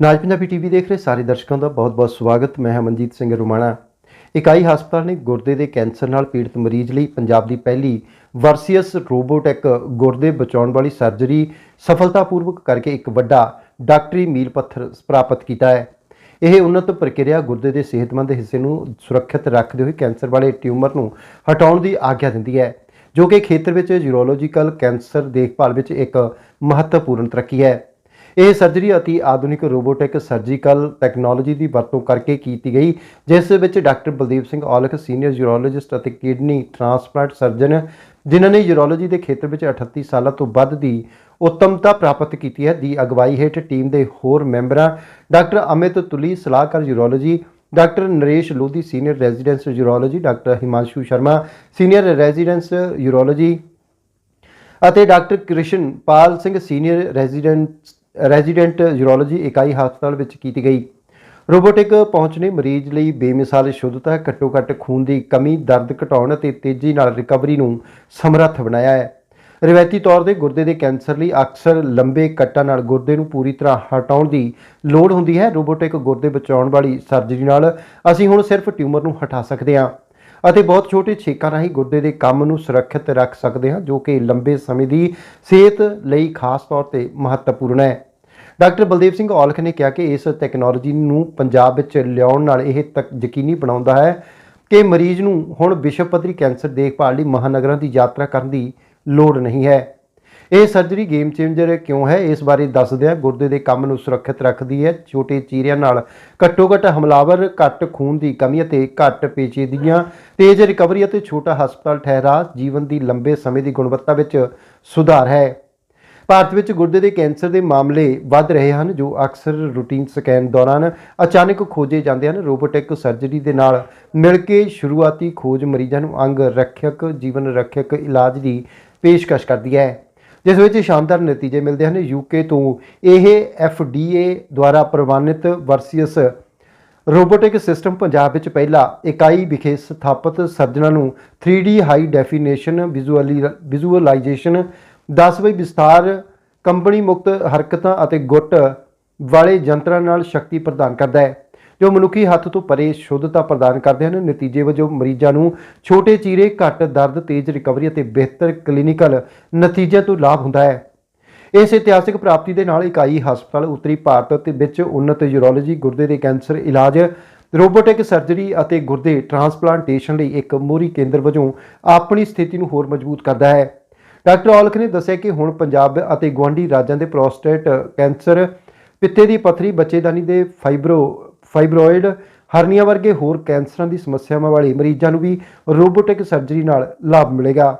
ਨਾਜ Punjabi TV ਦੇਖ ਰਹੇ ਸਾਰੇ ਦਰਸ਼ਕਾਂ ਦਾ ਬਹੁਤ-ਬਹੁਤ ਸਵਾਗਤ। ਮੈਂ ਹਮਨਜੀਤ ਸਿੰਘ ਰੁਮਾਣਾ। ਇਕਾਈ ਹਸਪਤਾਲ ਨੇ ਗੁਰਦੇ ਦੇ ਕੈਂਸਰ ਨਾਲ ਪੀੜਤ ਮਰੀਜ਼ ਲਈ ਪੰਜਾਬ ਦੀ ਪਹਿਲੀ ਵਰਸੀਅਸ ਰੋਬੋਟਿਕ ਗੁਰਦੇ ਬਚਾਉਣ ਵਾਲੀ ਸਰਜਰੀ ਸਫਲਤਾਪੂਰਵਕ ਕਰਕੇ ਇੱਕ ਵੱਡਾ ਡਾਕਟਰੀ ਮੀਲ ਪੱਥਰ ਪ੍ਰਾਪਤ ਕੀਤਾ ਹੈ। ਇਹ ਉન્નਤ ਪ੍ਰਕਿਰਿਆ ਗੁਰਦੇ ਦੇ ਸਿਹਤਮੰਦ ਹਿੱਸੇ ਨੂੰ ਸੁਰੱਖਿਅਤ ਰੱਖਦੇ ਹੋਏ ਕੈਂਸਰ ਵਾਲੇ ਟਿਊਮਰ ਨੂੰ ਹਟਾਉਣ ਦੀ ਆਗਿਆ ਦਿੰਦੀ ਹੈ, ਜੋ ਕਿ ਖੇਤਰ ਵਿੱਚ ਯੂਰੋਲੋਜੀਕਲ ਕੈਂਸਰ ਦੇਖਭਾਲ ਵਿੱਚ ਇੱਕ ਮਹੱਤਵਪੂਰਨ ਤਰੱਕੀ ਹੈ। ਇਹ ਸਰਜਰੀ ਅਤੀ ਆਧੁਨਿਕ ਰੋਬੋਟਿਕ ਸਰਜੀਕਲ ਟੈਕਨੋਲੋਜੀ ਦੀ ਵਰਤੋਂ ਕਰਕੇ ਕੀਤੀ ਗਈ, ਜਿਸ ਵਿੱਚ doctor Baldeep Singh Aulakh senior urologist ਅਤੇ ਕਿਡਨੀ ਟ੍ਰਾਂਸਪਲਾਂਟ ਸਰਜਨ ਜਿਨ੍ਹਾਂ ਨੇ ਯੂਰੋਲੋਜੀ ਦੇ ਖੇਤਰ ਵਿੱਚ 38 ਸਾਲਾਂ ਤੋਂ ਵੱਧ ਦੀ ਉੱਤਮਤਾ ਪ੍ਰਾਪਤ ਕੀਤੀ ਹੈ, ਦੀ ਅਗਵਾਈ ਹੇਠ ਟੀਮ ਦੇ ਹੋਰ ਮੈਂਬਰਾਂ, ਡਾਕਟਰ ਅਮਿਤ ਤੁਲੀ, ਸਲਾਹਕਾਰ urology doctor Naresh Lodhi senior residence urology doctor Himanshu Sharma senior residence urology ਅਤੇ doctor Krishan Pal Singh senior resident resident urology ਇਕਾਈ ਹਸਪਤਾਲ ਵਿੱਚ ਕੀਤੀ ਗਈ। ਰੋਬੋਟਿਕ ਪਹੁੰਚ ਨੇ ਮਰੀਜ਼ ਲਈ ਬੇਮਿਸਾਲ ਸ਼ੁੱਧਤਾ ਘੱਟੋ ਘੱਟ ਖੂਨ ਦੀ ਕਮੀ, ਦਰਦ ਘਟਾਉਣ ਅਤੇ ਤੇਜ਼ੀ ਨਾਲ ਰਿਕਵਰੀ ਨੂੰ ਸਮਰੱਥ ਬਣਾਇਆ ਹੈ। ਰਵਾਇਤੀ ਤੌਰ ਤੇ ਗੁਰਦੇ ਦੇ ਕੈਂਸਰ ਲਈ ਅਕਸਰ ਲੰਬੇ ਕੱਟਾਂ ਨਾਲ ਗੁਰਦੇ ਨੂੰ ਪੂਰੀ ਤਰ੍ਹਾਂ ਹਟਾਉਣ ਦੀ ਲੋੜ ਹੁੰਦੀ ਹੈ। ਰੋਬੋਟਿਕ ਗੁਰਦੇ ਬਚਾਉਣ ਵਾਲੀ ਸਰਜਰੀ ਨਾਲ ਅਸੀਂ ਹੁਣ ਸਿਰਫ ਟਿਊਮਰ ਨੂੰ ਹਟਾ ਸਕਦੇ ਹਾਂ। ਅਤੇ ਬਹੁਤ ਛੋਟੇ ਛੇਕਾਂ ਰਾਹੀਂ ਗੁਰਦੇ ਦੇ ਕੰਮ ਨੂੰ ਸੁਰੱਖਿਅਤ ਰੱਖ ਸਕਦੇ ਹਾਂ, ਜੋ ਕਿ ਲੰਬੇ ਸਮੇਂ ਦੀ ਸਿਹਤ ਲਈ ਖਾਸ ਤੌਰ ਤੇ ਮਹੱਤਵਪੂਰਨ ਹੈ। ਡਾਕਟਰ ਬਲਦੇਵ ਸਿੰਘ ਔਲਖ ਨੇ ਕਿਹਾ ਕਿ ਇਸ ਟੈਕਨੋਲੋਜੀ ਨੂੰ ਪੰਜਾਬ ਵਿੱਚ ਲਿਆਉਣ ਨਾਲ ਇਹ ਤੱਕ ਯਕੀਨੀ ਬਣਾਉਂਦਾ ਹੈ ਕਿ ਮਰੀਜ਼ ਨੂੰ ਹੁਣ ਵਿਸ਼ਵ ਪੱਧਰੀ ਕੈਂਸਰ ਦੇਖਭਾਲ ਲਈ ਮਹਾਨਗਰਾਂ ਦੀ ਯਾਤਰਾ ਕਰਨ ਦੀ ਲੋੜ ਨਹੀਂ ਹੈ। ਇਹ ਸਰਜਰੀ ਗੇਮ ਚੇਂਜਰ ਕਿਉਂ ਹੈ? ਇਸ ਬਾਰੇ ਦੱਸਦੇ ਹਾਂ। ਗੁਰਦੇ ਦੇ ਕੰਮ ਨੂੰ ਸੁਰੱਖਿਅਤ ਰੱਖਦੀ ਹੈ। ਛੋਟੇ ਚੀਰਿਆਂ ਨਾਲ ਘੱਟੋ ਘੱਟ ਹਮਲਾਵਰ ਘੱਟ ਖੂਨ ਦੀ ਕਮੀ ਅਤੇ ਘੱਟ ਪੇਚੀਦਗੀਆਂ ਤੇਜ਼ ਰਿਕਵਰੀ ਅਤੇ ਛੋਟਾ ਹਸਪਤਾਲ ਠਹਿਰਾ ਜੀਵਨ ਦੀ ਲੰਬੇ ਸਮੇਂ ਦੀ ਗੁਣਵੱਤਾ ਵਿੱਚ ਸੁਧਾਰ ਹੈ। ਭਾਰਤ ਵਿੱਚ ਗੁਰਦੇ ਦੇ ਕੈਂਸਰ ਦੇ ਮਾਮਲੇ ਵੱਧ ਰਹੇ ਹਨ, ਜੋ ਅਕਸਰ ਰੂਟੀਨ ਸਕੈਨ ਦੌਰਾਨ ਅਚਾਨਕ ਖੋਜੇ ਜਾਂਦੇ ਹਨ। ਰੋਬੋਟਿਕ ਸਰਜਰੀ ਦੇ ਨਾਲ ਮਿਲ ਕੇ ਸ਼ੁਰੂਆਤੀ ਖੋਜ ਮਰੀਜ਼ਾਂ ਨੂੰ ਅੰਗ ਰੱਖਿਅਕ ਜੀਵਨ ਰੱਖਿਅਕ ਇਲਾਜ ਦੀ ਪੇਸ਼ਕਸ਼ ਕਰਦੀ ਹੈ। ਜਿਸ ਵਿੱਚ ਸ਼ਾਨਦਾਰ ਨਤੀਜੇ ਮਿਲਦੇ ਹਨ ਯੂਕੇ ਤੋਂ। ਇਹ FDA ਦੁਆਰਾ ਪ੍ਰਵਾਨਿਤ ਵਰਸੀਅਸ ਰੋਬੋਟਿਕ ਸਿਸਟਮ ਪੰਜਾਬ ਵਿੱਚ ਪਹਿਲਾ ਇਕਾਈ ਵਿਖੇ ਸਥਾਪਿਤ। ਸਰਜਨਾਂ ਨੂੰ 3D high definition visually visualisation 10 ਵਜੇ ਵਿਸਤਾਰ ਕੰਪਨੀ ਮੁਕਤ ਹਰਕਤਾਂ ਅਤੇ ਗੁੱਟ ਵਾਲੇ ਯੰਤਰਾਂ ਨਾਲ ਸ਼ਕਤੀ ਪ੍ਰਦਾਨ ਕਰਦਾ ਹੈ। ਜੋ ਮਨੁੱਖੀ ਹੱਥ ਤੋਂ ਪਰੇ ਸ਼ੁੱਧਤਾ ਪ੍ਰਦਾਨ ਕਰਦੇ ਹਨ, ਨਤੀਜੇ ਵਜੋਂ ਮਰੀਜ਼ਾਂ ਨੂੰ ਛੋਟੇ ਚੀਰੇ, ਘੱਟ ਦਰਦ, ਤੇਜ਼ ਰਿਕਵਰੀ ਅਤੇ ਬਿਹਤਰ ਕਲੀਨਿਕਲ ਨਤੀਜਿਆਂ ਤੋਂ ਲਾਭ ਹੁੰਦਾ ਹੈ। ਇਸ ਇਤਿਹਾਸਿਕ ਪ੍ਰਾਪਤੀ ਦੇ ਨਾਲ ਇਕਾਈ ਹਸਪਤਾਲ ਉੱਤਰੀ ਭਾਰਤ ਅਤੇ ਵਿੱਚ ਉન્નਤ ਯੂਰੋਲੋਜੀ, ਗੁਰਦੇ ਦੇ ਕੈਂਸਰ ਇਲਾਜ, ਰੋਬੋਟਿਕ ਸਰਜਰੀ ਅਤੇ ਗੁਰਦੇ ਟ੍ਰਾਂਸਪਲਾਂਟੇਸ਼ਨ ਲਈ ਇੱਕ ਮੋਹਰੀ ਕੇਂਦਰ ਵਜੋਂ ਆਪਣੀ ਸਥਿਤੀ ਨੂੰ ਹੋਰ ਮਜ਼ਬੂਤ ਕਰਦਾ ਹੈ। ਡਾਕਟਰ ਔਲਖ ਨੇ ਦੱਸਿਆ ਕਿ ਹੁਣ ਪੰਜਾਬ ਅਤੇ ਗੁਆਂਢੀ ਰਾਜਾਂ ਦੇ ਪ੍ਰੋਸਟੇਟ ਕੈਂਸਰ, ਪਿੱਤੇ ਦੀ ਪੱਥਰੀ, ਬੱਚੇਦਾਨੀ ਦੇ ਫਾਈਬਰੋ ਫਾਈਬਰੋਇਡ, ਹਰਨੀਆ ਵਰਗੇ ਹੋਰ ਕੈਂਸਰਾਂ ਦੀ ਸਮੱਸਿਆਵਾਂ ਵਾਲੇ ਮਰੀਜ਼ਾਂ ਨੂੰ ਵੀ ਰੋਬੋਟਿਕ ਸਰਜਰੀ ਨਾਲ ਲਾਭ ਮਿਲੇਗਾ।